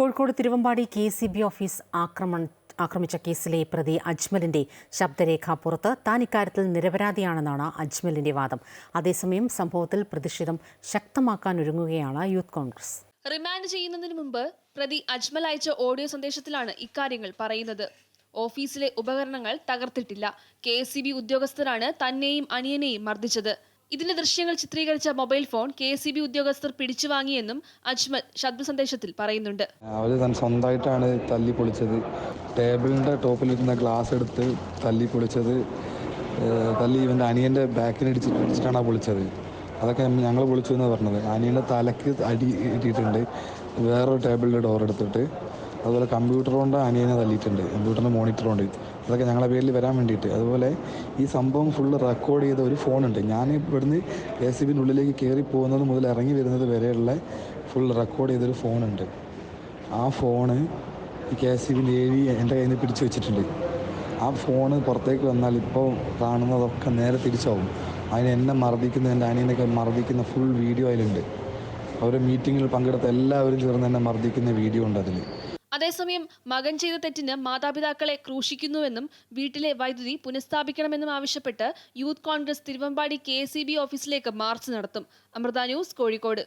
Kozhikode Thiruvambady K C B office ആക്രമണ ആക്രമിച്ച കേസിലെ പ്രതി അജ്മലിന്റെ ശബ്ദരേഖ പുറത്ത് താൻ ഇക്കാര്യത്തിൽ നിരപരാധിയാണെന്നാണ് അജ്മലിന്റെ വാദം. അതേസമയം സംഭവത്തിൽ പ്രതിഷേധം ശക്തമാക്കാനൊരുങ്ങുകയാണ് യൂത്ത് കോൺഗ്രസ്. റിമാൻഡ് ചെയ്യുന്നതിന് മുമ്പ് പ്രതി അജ്മൽ അയച്ച ഓഡിയോ സന്ദേശത്തിലാണ് ഇക്കാര്യങ്ങൾ പറയുന്നത്. ഓഫീസിലെ ഉപകരണങ്ങൾ തകർത്തിട്ടില്ല. കെ ഉദ്യോഗസ്ഥരാണ് തന്നെയും അനിയനെയും മർദ്ദിച്ചത്. ഇതിന്റെ ദൃശ്യങ്ങൾ ചിത്രീകരിച്ച mobile phone K S C B ഉദ്യോഗസ്ഥർ പിടിച്ചു വാങ്ങിയെന്നും അജ്മൽ ശബ്ദ സന്ദേശത്തിൽ പറയുന്നുണ്ട്. അവർ തൻ സ്വന്തമായിട്ടാണ് തല്ലി പൊളിച്ചത്. ടേബിളിന്റെ ടോപ്പിലിരുന്ന ഗ്ലാസ് എടുത്ത് തല്ലി പൊളിച്ചത്. തല്ലി ഇവന്റെ അനിയന്റെ ബാക്കിനടിച്ച് പിടിച്ചിട്ടാണ് പൊളിച്ചത്. അതൊക്കെ ഞങ്ങൾ പൊളിച്ചു എന്ന് പറഞ്ഞത്. അനിയന്റെ തലക്ക് അടി ഇട്ടിട്ടുണ്ട്. വേറൊരു ടേബിളിന്റെ ഡോർ എടുത്തിട്ട് അതുപോലെ കമ്പ്യൂട്ടർ കൊണ്ട് അനിയനെ തല്ലിയിട്ടുണ്ട്. കമ്പ്യൂട്ടറിന്റെ മോണിറ്റർ കൊണ്ട്. അതൊക്കെ ഞങ്ങളെ പേരിൽ വരാൻ വേണ്ടിയിട്ട്. അതുപോലെ ഈ സംഭവം ഫുള്ള് റെക്കോർഡ് ചെയ്ത ഒരു ഫോണുണ്ട് ഞാൻ ഇവിടുന്ന് എ സി ബിന്റെ ഉള്ളിലേക്ക് കയറി പോകുന്നത് മുതൽ ഇറങ്ങി വരുന്നത് വരെയുള്ള ഫുൾ റെക്കോർഡ് ചെയ്തൊരു ഫോണുണ്ട് ആ ഫോണ് ഈ കെ എസ് ബിന്റെ ഏഴി എന്റെ കയ്യിൽ നിന്ന് പിടിച്ചു വെച്ചിട്ടുണ്ട്. ആ ഫോണ് പുറത്തേക്ക് വന്നാൽ ഇപ്പോൾ കാണുന്നതൊക്കെ നേരെ തിരിച്ചാവും. അതിന് എന്നെ മർദ്ദിക്കുന്ന എന്റെ അനിയനൊക്കെ മർദ്ദിക്കുന്ന ഫുൾ വീഡിയോ അതിലുണ്ട്. അവരെ മീറ്റിങ്ങിൽ പങ്കെടുത്ത എല്ലാവരും ചേർന്ന് എന്നെ മർദ്ദിക്കുന്ന വീഡിയോ ഉണ്ട് അതിൽ അതേസമയം മകൻ ചെയ്ത തെറ്റിന് മാതാപിതാക്കളെ ക്രൂശിക്കുന്നുവെന്നും വീട്ടിലെ വൈദ്യുതി പുനഃസ്ഥാപിക്കണമെന്നും ആവശ്യപ്പെട്ട് യൂത്ത് കോൺഗ്രസ് തിരുവമ്പാടി കെ ഓഫീസിലേക്ക് മാർച്ച് നടത്തും. അമൃത ന്യൂസ് കോഴിക്കോട്.